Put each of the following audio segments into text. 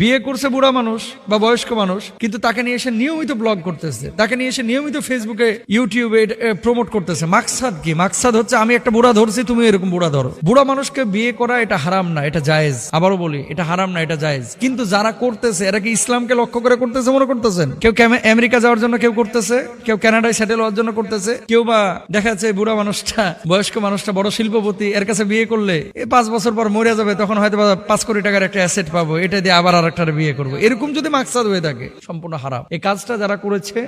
বিয়ে করছে বুড়া মানুষ বা বয়স্ক মানুষ, কিন্তু তাকে নিয়ে এসে নিয়মিত ব্লগ করতেছে। তাকে নিয়ে এসে নিয়মিত ফেসবুকে, ইউটিউবে প্রমোট করতেছে। মাকসাদ কি? মাকসাদ হচ্ছে, আমি একটা বুড়া ধরছি, তুমি এরকম বুড়া ধরো। বুড়া মানুষকে বিয়ে করা এটা হারাম না, এটা জায়েজ। আবারও বলি, এটা হারাম না, এটা জায়েজ। কিন্তু যারা করতেছে, এরা কি ইসলামকে লক্ষ্য করে করতেছে, মনে করতেছেন? কেউ আমেরিকা যাওয়ার জন্য কেউ করতেছে, কেউ কানাডায় সেটেল হওয়ার জন্য করতেছে, কেউ বা দেখা যাচ্ছে বুড়া মানুষটা, বয়স্ক মানুষটা বড় শিল্পপতি, এর কাছে বিয়ে করলে পাঁচ বছর পর মরে যাবে, তখন হয়তো পাঁচ কোটি টাকার একটা অ্যাসেট পাবো, এটা দিয়ে আবার একটা বিয়ে করব। এরকম যদি মাকসাদ হয়ে থাকে, সম্পূর্ণ হারাম। এই কাজটা যারা করেছে,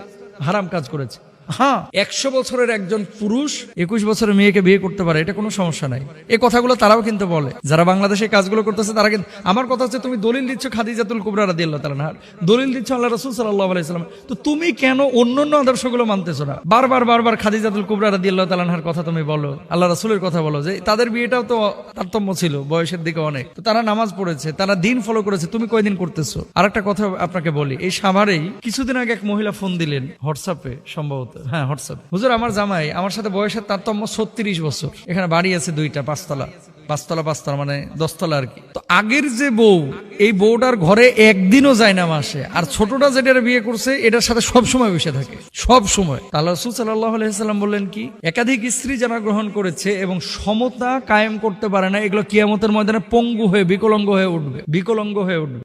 হারাম কাজ করেছে। হ্যাঁ। একশো বছরের একজন পুরুষ একুশ বছরের মেয়েকে বিয়ে করতে পারে এটা কোনো সমস্যা নাই। এই কথাগুলো তারাও কিন্তু বলে। যারা বাংলাদেশে কাজগুলো করতেছে তারা কিন্তু আমার কথা হচ্ছে তুমি দলিল দিচ্ছ খাদিজাতুল কুবরা রাদি আল্লাহ তালা দলিল দিচ্ছ আল্লাহ রসুল সাল্লাহ আলাইসালাম তো তুমি কেন অন্য অন্য আদর্শগুলো মানতেছো না? বারবার বারবার খাদিজাতুল কুবরা রাদি আল্লাহ তালাহার কথা তুমি বলো। আল্লাহ রসুলের কথা বলো যে তাদের বিয়েটাও তো তারতম্য ছিল বয়সের দিকে অনেক। তো তারা নামাজ পড়েছে তারা দিন ফলো করেছে তুমি কয়দিন করতেছো? আর একটা কথা আপনাকে বলি এই সাভারেই কিছুদিন আগে এক মহিলা ফোন দিলেন হোয়াটসঅ্যাপে সম্ভবত। হ্যাঁ হোয়াটসঅ্যাপ। হুজুর, আমার জামাই, আমার সাথে বয়সের তারতম্য ছত্রিশ বছর। এখানে বাড়ি আছে দুইটা, পাঁচতলা। পাঁচতলা পাঁচতলা মানে দশতলা আর কি। তো আগের যে বউ, এই বউটার ঘরে একদিনও যায় না মাসে। আর ছোটটা যেটার বিয়ে করছে, এটার সাথে সব সময় বসে থাকে। সব সময় তাহলে রসুল সাল্লাহ বললেন কি, একাধিক স্ত্রী যারা গ্রহণ করেছে এবং সমতা কায়েম করতে পারে না, এগুলো কিয়ামতের ময়দানে পঙ্গু হয়ে, বিকলঙ্গ হয়ে উঠবে, বিকলঙ্গ হয়ে উঠবে।